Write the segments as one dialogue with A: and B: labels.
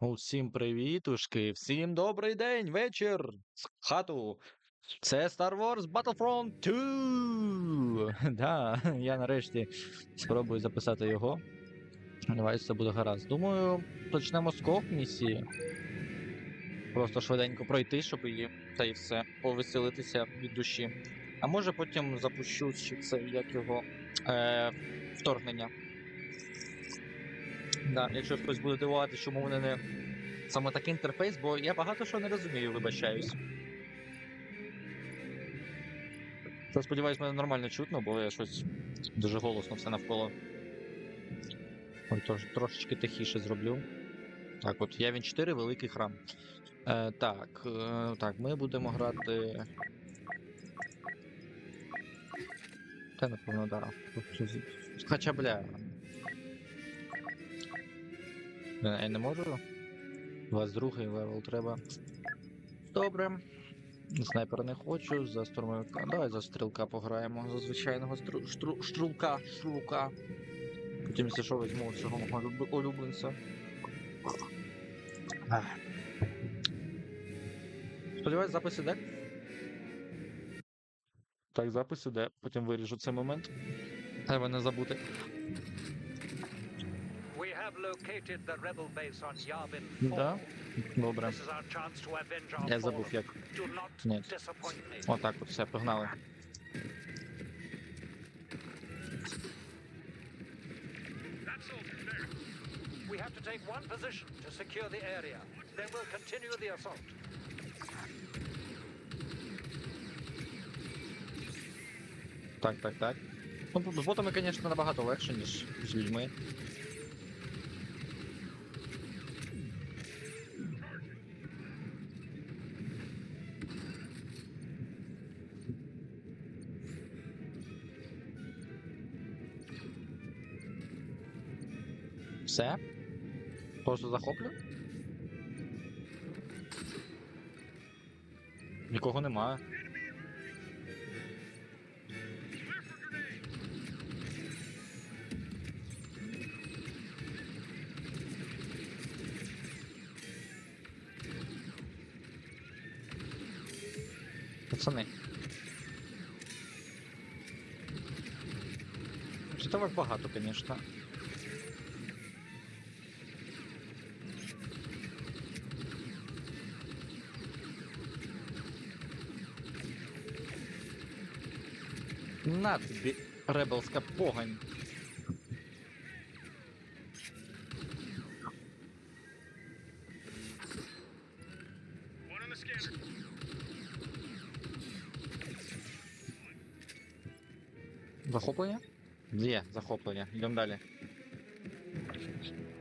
A: Усім привітушки, всім добрий день, вечір, з хату. Це Star Wars Battlefront 2. Да, я нарешті спробую записати його. Давай це буде гаразд. Думаю, почнемо з кох місії. Просто швиденько пройти, щоб її та і все, повеселитися від душі. А може потім запущу ще це, як його е, вторгнення. Да, якщо хтось буде дивувати, чому вони не саме такий інтерфейс, бо я багато що не розумію, вибачаюсь. Та сподіваюсь, мене нормально чутно, бо я щось дуже голосно все навколо. Ой, тож, трошечки тихіше зроблю. Так, от Явін 4 великий храм. Е, так, е, так, ми будемо грати. Та напевно, да. Хоча бля. Е, Я не можу. 22 левел треба. Добре. Снайпера не хочу, за штурмовика. Давай за стрілка пограємо. За звичайного стру... штру... штрулка, штрулка. Потім якщо що візьму цього мого люб- улюбленця. Сподіваюсь, запис іде. Так, запис іде. Потім виріжу цей момент. Треба не забути. Да? Добре. Я забув як. Ні. Отак от все, погнали.
B: We have to take one position to secure the area. Then we'll continue the assault.
A: Так, так, так. Ну, з ботами, звісно, набагато легше, ніж з людьми. Все? Просто захоплю? Нікого немає. Пацани. Це вас багато, звісно. На тобі, ребелська погань. Захоплення? Є, захоплення. Йдемо далі.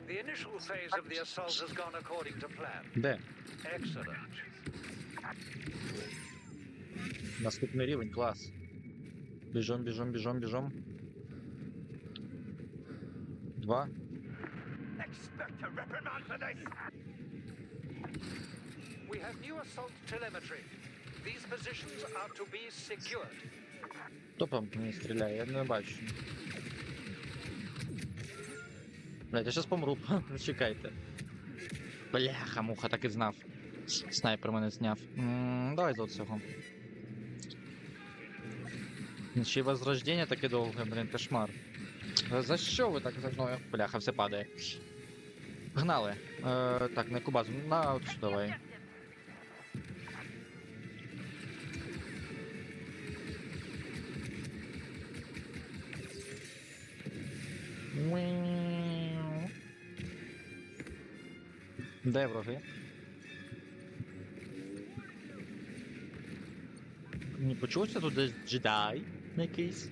B: The initial phase of the assault has gone according to plan.
A: Де?
B: Excellent.
A: Наступний рівень, клас. Біжом, біжом, біжом, біжом. Два.
B: Expect a reprimand for this. We have new assault telemetry. These positions are to be secured.
A: Хто там мені стріляє? Я не бачу. Блять, я щас помру. Чекайте. Бляха, муха, так і знав. Снайпер мене зняв. М, Давай за цього. Ще й возрождення таке довге, блін, кошмар. За- За що ви так за мною? Бляха, все падає. Гнали. Е, так, на яку базу? На от сюди давай. Де враги? Не почувся тут десь джедай якийсь.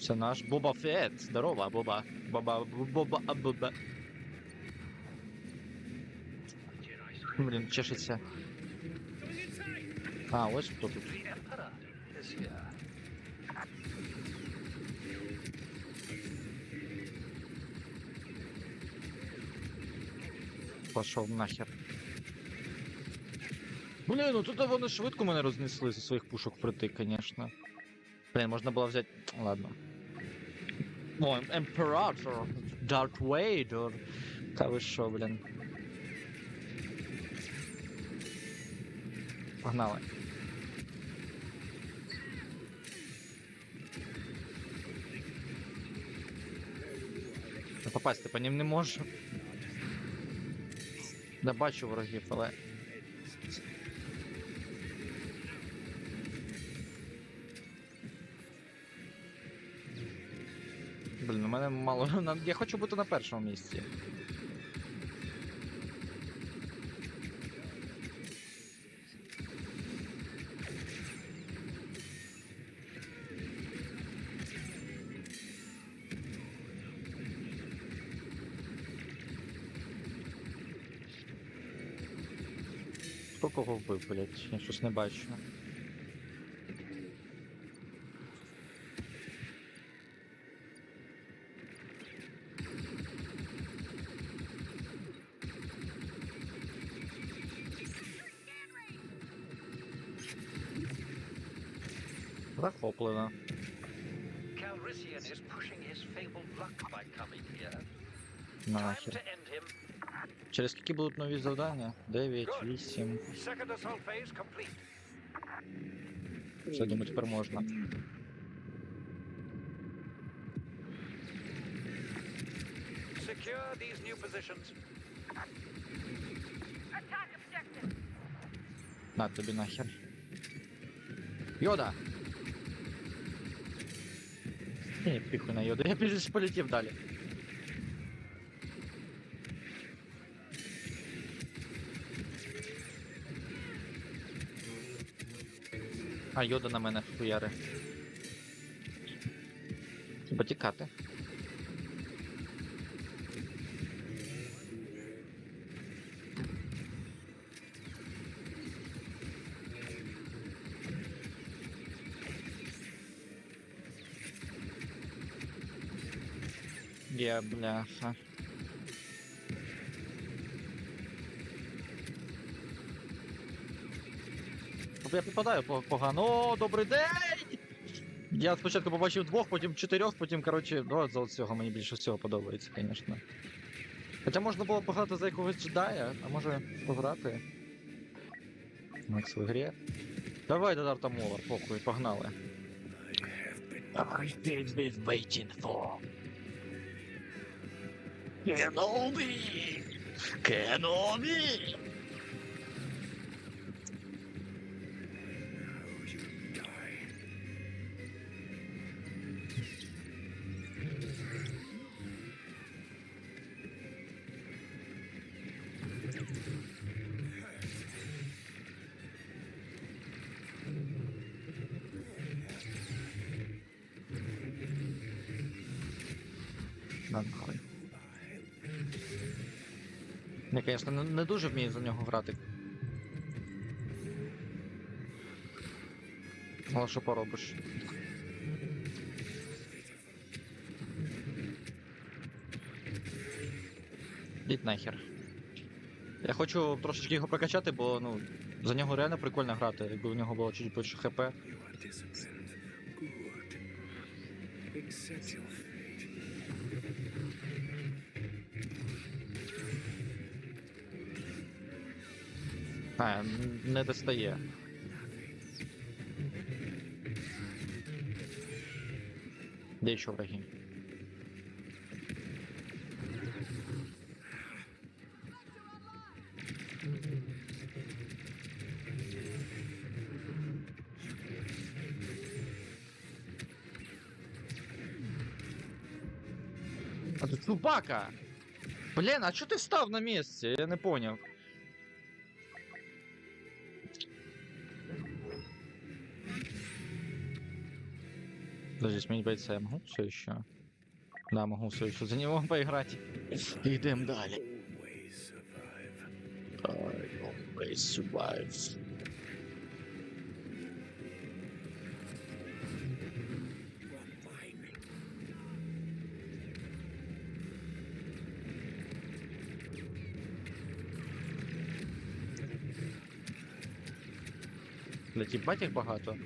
A: Це наш Боба Фет. Здорово, Боба. Боба. Боба. а, Боба. Блін, чешеться. А, ось хто тут. Пошов нахер. Блін, ну тут вони швидко мене рознесли зі своїх пушок впритик, звісно. Блін, можна було взяти. Ладно. О, імператор. Дарт Вейдер. Та ви що, блін. Погнали. Та Попасти по ним не можу. Да бачу ворогів, але. Мало. Я хочу бути на першому місці. Хто кого вбив, блять? Я щось не бачу.
B: Time
A: Нахер.
B: to end him.
A: Через скільки будуть нові завдання? 9, 8.
B: Second assault phase complete.
A: Все, думаю, тепер можна.
B: Secure these new positions.
A: На тобі нахер. Йода! Ні, піхуй на йоду, я більше полетів далі. А, йода на мене хуяри. Треба тікати. Я, бляха. Тобто Я попадаю погано. О, добрий день! Я спочатку побачив двох, потім чотирьох, потім, коротше, ну, за цього мені більше всього подобається, звісно. Хоча можна було пограти за якогось джедая, а може пограти. Макс в ігрі. Давай до Дарта Мола, похуй, погнали. I've been waiting for. Kenobi! Kenobi! Звісно, не, не дуже вмію за нього грати. Але що поробиш? Ідь нахер. Я хочу трошечки його прокачати, бо ну, за нього реально прикольно грати, якби у нього було чуть більше хп. А, не достає. Де ще враги? А тут Чубака! Блін, а чого ти став на місці? Я не поняв. Подождите, мне не боится, я могу все еще? Да, могу все еще за него поиграть. Идем далее.
C: Always survive.
A: I always survive.
C: You are mine.
A: Блять, їбать їх багато.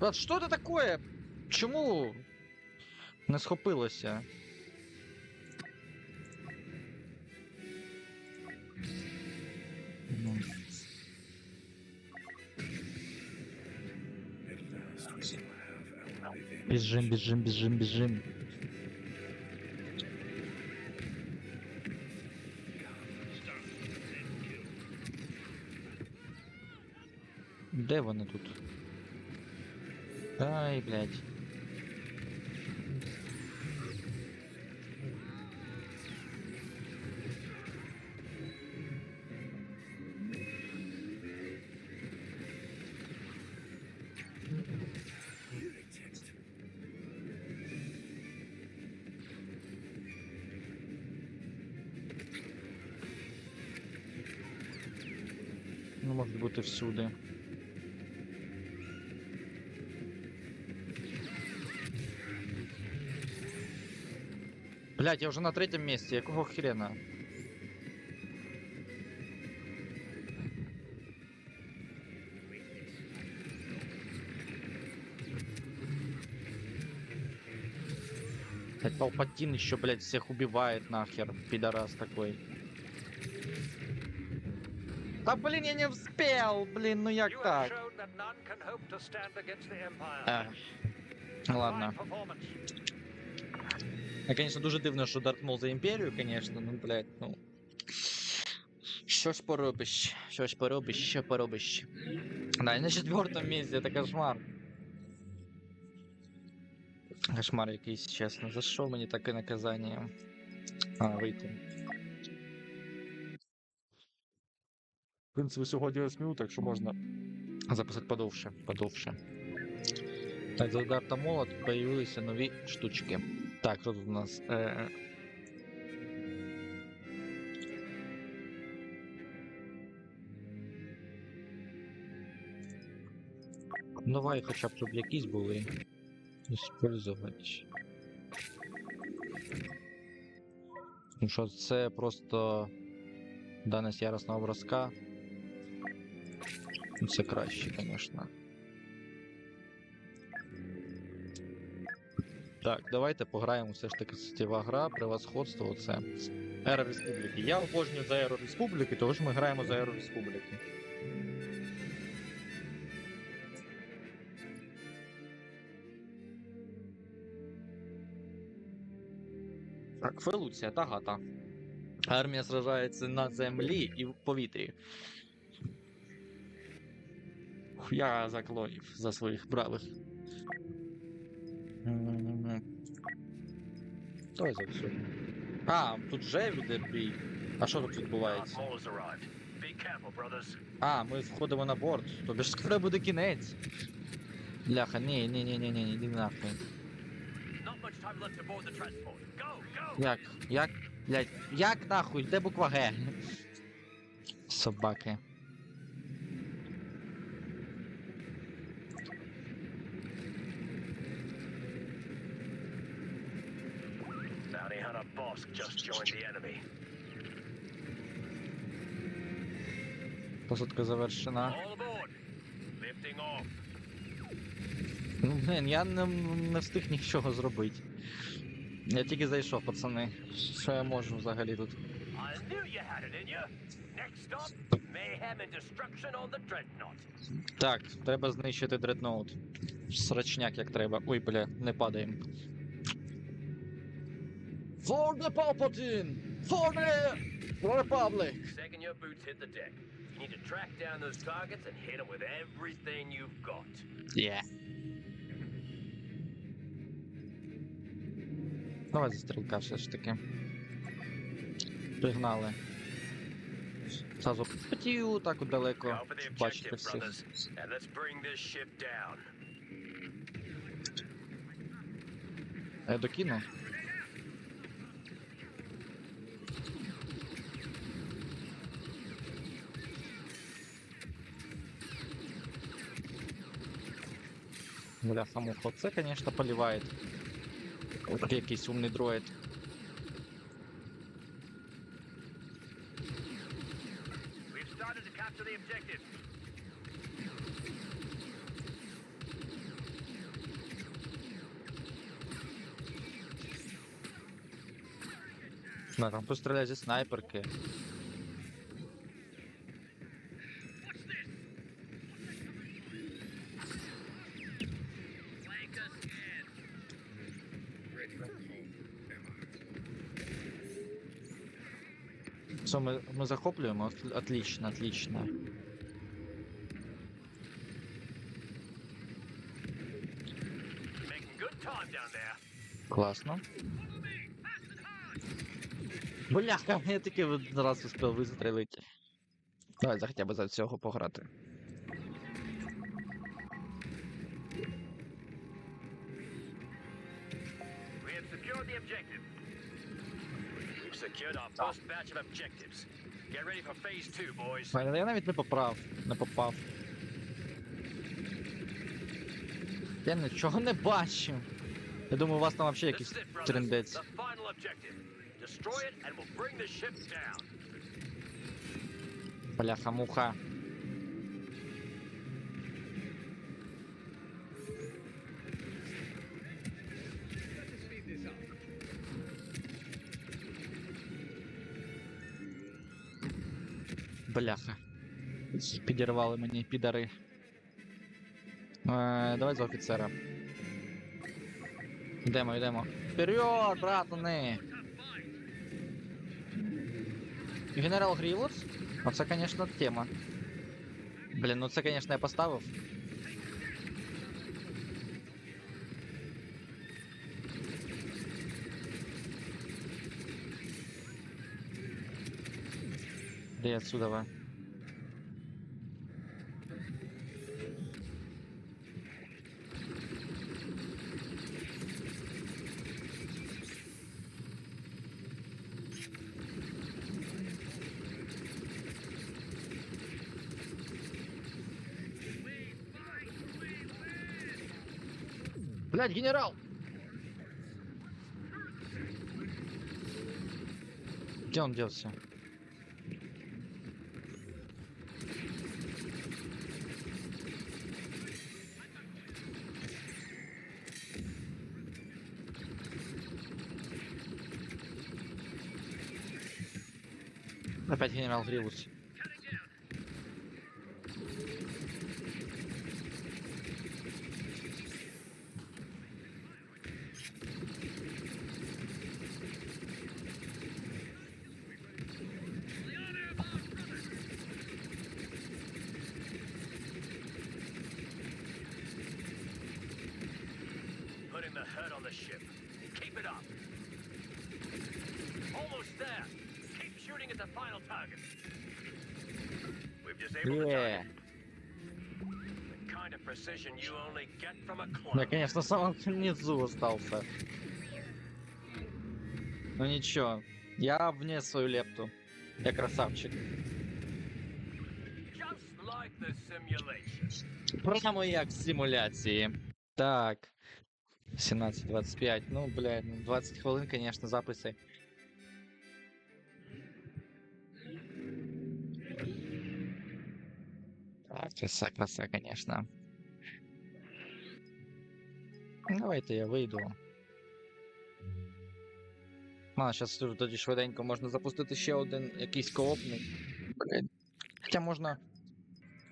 C: At last we shall have our revenge.
A: Біжим, біжим, біжим, біжим. Де вони тут? Ай, блядь. Ну, можуть бути всюди. Блять, я вже на третьому місці, якого хрена? Блять, Палпатин еще, блять, всех убивает нахер, пидорас такой. Да блин, я не успел, блин, ну як так?
B: shown that
A: Я, конечно, дуже дивно, що Дарт Мол за імперію, конечно, ну, блядь, ну. Що ж поробиш? Що ж поробиш? Що поробиш? Да, і на четвертому місці, это кошмар. Кошмар якийсь, чесно. За що мені таке наказання? А, вийти. В принципі, сьогодні 8 минут, так що можна записати подовше, подовше. Так, за Дарта Мола тут появилися нові штучки. Так, що тут у нас? Е... Ну, Давай хоча б щоб якісь були. Использовать. Ну що, це просто дальність яросного броска. Ну, Це краще, звісно. Так, давайте пограємо все ж таки сетєва гра, превосходство оце. Ера Республіки. Я обожнюю за Еру Республіки, тож ми граємо за Еру Республіки. Так, Фелуція, Тагата. Армія сражається на землі і в повітрі. Я заклонів за своїх бравих. Давай за все. А, тут вже йде бій. А що тут відбувається? А, ми входимо на борт. Тобі ж скоро буде кінець. Бляха, ні, ні, ні, ні, ні, ні, нахуй. Як? Як? Блять, як нахуй? Де буква Г? Собаки. Посадка завершена. Ну, блин, я не, не встиг нічого зробити. Я тільки зайшов, пацани. Що я можу взагалі тут? Так, треба знищити дредноут. Срачняк як треба. Ой, бля, не падаємо. For the Palpatine! For the Republic!
B: The Second your boots hit the deck, you need to track down those targets and hit them with everything you've got.
A: Yeah. Давай за стрілка все ж таки. Пригнали. Сразу потію так далеко. Бачите всіх. Я докину. Бля, муха. Це, конечно, поливает. От якийсь умний дроїд. На, там постріляй снайперки. Ми захоплюємо? От- Отлично, отлично. Класно. Бляха, я таки один раз успів вистрілити. Давай за хоча б за цього пограти.
B: We have secured the objective. We've secured our first batch of objectives. Get ready for phase two, boys.
A: Блін, Я навіть не поправ, не попав. Я нічого не бачив. Я думаю, у вас там взагалі якийсь трендець. Бляха-муха. Бляха. Підірвали мені підари. Е, давай за офіцера. Йдемо, йдемо. Вперед, братани! Генерал Грілос? Оце, звісно, тема. Блін, ну це, звісно, я поставив. Де отсюда ви? Блядь, генерал! Где он делся? Hanging out here was.
B: Putting the head on the ship. Keep it up. Almost there.
A: Yeah.
B: target. The kind of precision you only get from a
A: Я,
B: clone.
A: конечно, в самом низу остался. Ну ничего, я внес свою лепту. Я красавчик.
B: Just like the simulation.
A: Прямо як в симуляції. Так. 17.25. Ну, блядь, ну 20 хвилин, конечно, записи. Так, краса, краса, конечно. Давайте я вийду. А, зараз тоді швиденько можна запустити ще один якийсь коопний. Хоча можна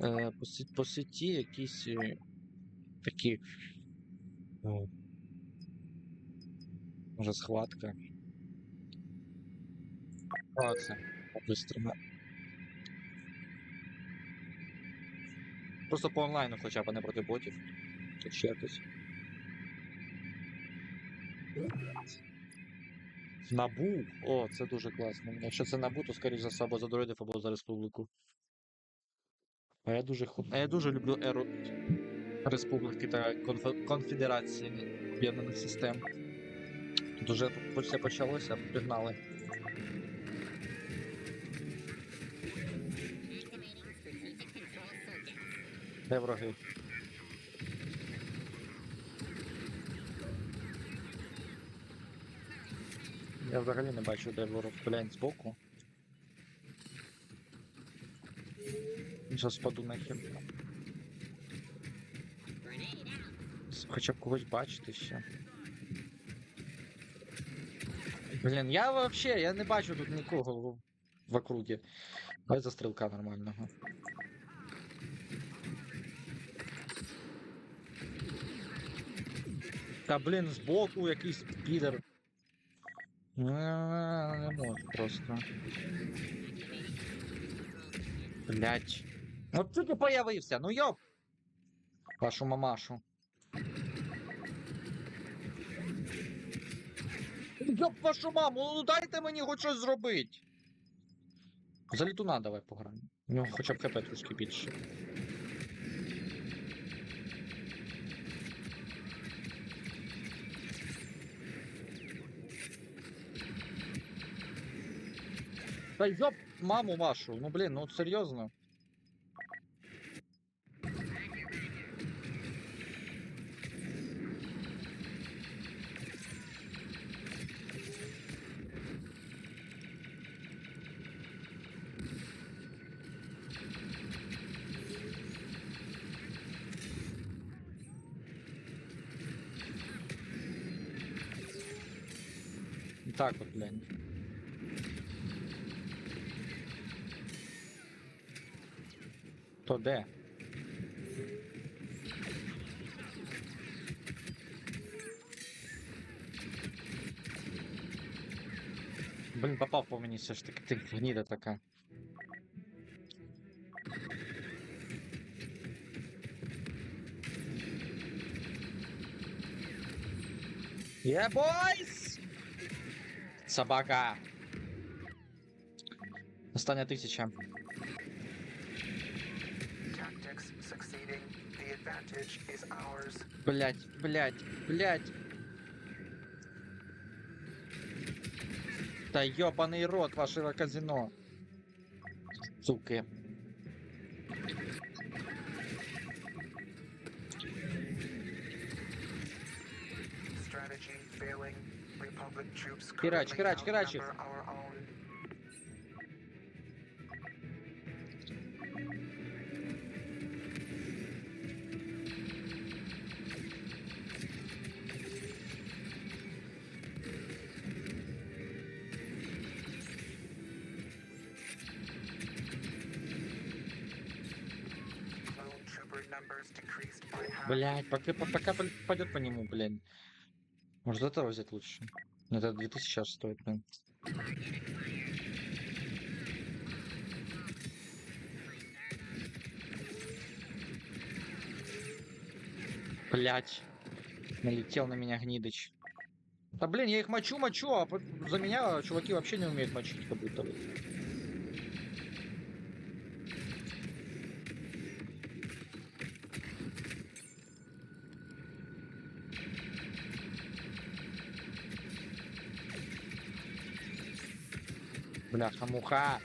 A: е, по, по сеті якісь е, такі. Ну, може схватка. О, це по-бистрому. Просто по онлайну хоча б, а не проти ботів. Тут ще якось. Набу. О, це дуже класно. Якщо це набу, то скоріш за все або за дроїдів, або за республіку. А я дуже ху... а я дуже люблю еру республіки та конфе- конфедерації об'єднаних систем. Тут уже все почалося, пігнали. Де враги? Я взагалі не бачу, де ворог глянь збоку. Зараз спаду нахер. С- Хоча б когось бачити ще. Блін, я вообще, я не бачу тут нікого в- округі. Ой, за стрілка нормального. Та блін, збоку якийсь підер. Ну, Не можу просто. Блять. От тільки появився, ну йоп! Вашу мамашу. Йоп вашу маму, ну дайте мені хоч щось зробити. За літуна давай пограємо. У нього хоча б хп трошки більше. Та йоп, маму вашу, ну блін, ну от серйозно. Так от, блін. То де? Блін, попав по мені все ж таки, ти гніда така. Yeah, boys! Собака. Остання тисяча. Блять, блять, блять. Да ёбаный рот вашего казино. Суки. Херач, херач, херач их. Блять, пока, по- пока пойдет по нему, блин. Может этого взять лучше? Это 2000 аж стоит, блин. Блять. Налетел на меня гнидыч. Да блин, я их мочу, мочу, а за меня чуваки вообще не умеют мочить, как будто бы. Бляха-муха.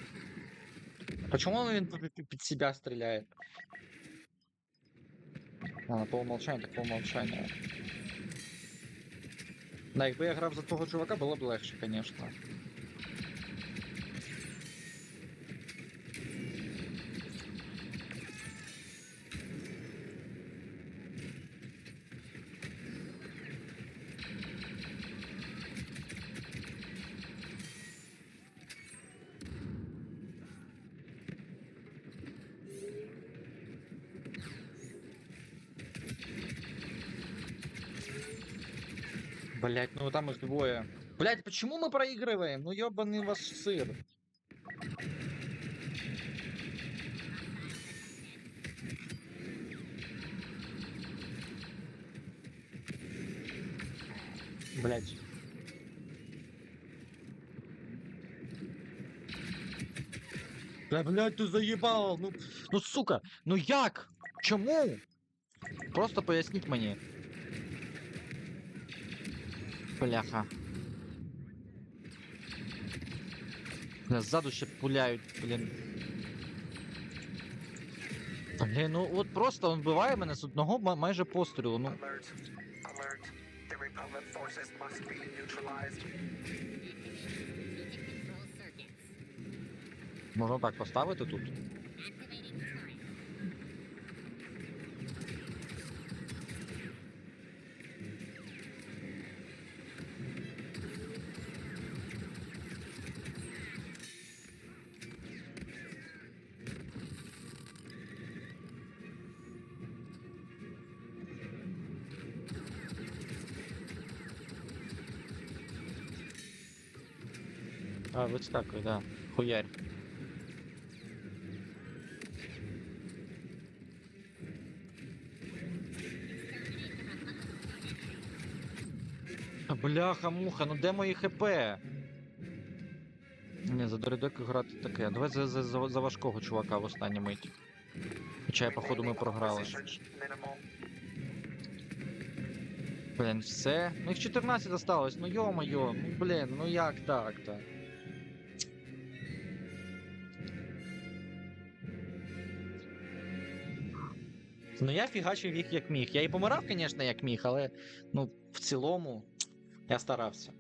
A: Почему он под себя стреляет? А, по умолчанню, так по умолчанню. Да, якби я грав за того чувака, було б легше, конечно. Блять, ну там их двое. Блять, почему мы проигрываем? Ну ёбаный ваш сыр. Блять. Да блять, ты заебал! Ну, ну сука, ну як? Чому? Просто поясніть мені. Бляха. Бля, ззаду ще пуляють, блін. Блін, ну от просто він вбиває мене з одного майже пострілу. Ну, можна так поставити тут. А, вискакує, да. Хуярь. Бляха, муха, ну де мої хп? Ні, за Доридеку грати таке. Давай за, за, за, за важкого чувака в останню мить. Хоча, походу, ми програли. Блін, все. Ну їх 14 осталось, ну йо-моє, ну блін, ну як так-то? Ну я фігачив їх як міг. Я і помирав, звісно, як міг, але ну, в цілому я старався.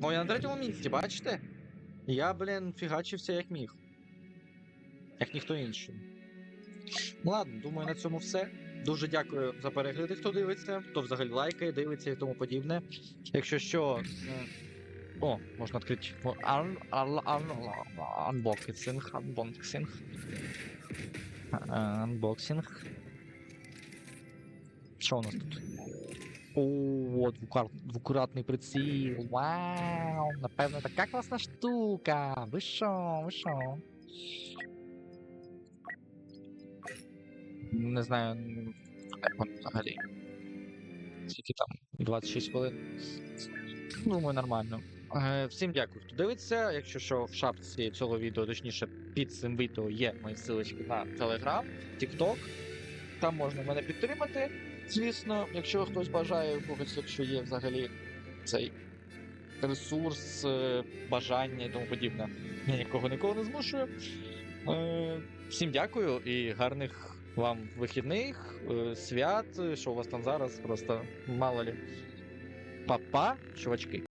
A: Ну, я на третьому місці, бачите? Я, блін, фігачився як міг. Як ніхто інший. Ну ладно, думаю, на цьому все. Дуже дякую за перегляди, хто дивиться, хто взагалі лайкає, дивиться і тому подібне. Якщо що. О, можна відкрити. О, ан- ан- Анбоксинг. Що у нас тут? О, двукратний приціл. Вау! Напевно, така класна штука. Ви що? Не знаю, як воно взагалі. Скільки там? 26 хвилин. Думаю, нормально. Е, всім дякую, хто дивиться. Якщо що, в шапці цього відео, точніше, під цим відео є мої ссылочки на Telegram, TikTok. Там можна мене підтримати. Звісно, якщо хтось бажає, когось, якщо є взагалі цей ресурс, е, бажання і тому подібне. Я нікого нікого не змушую. Е, всім дякую і гарних вам вихідних, свят, що у вас там зараз, просто мало лі. Па-па, чувачки.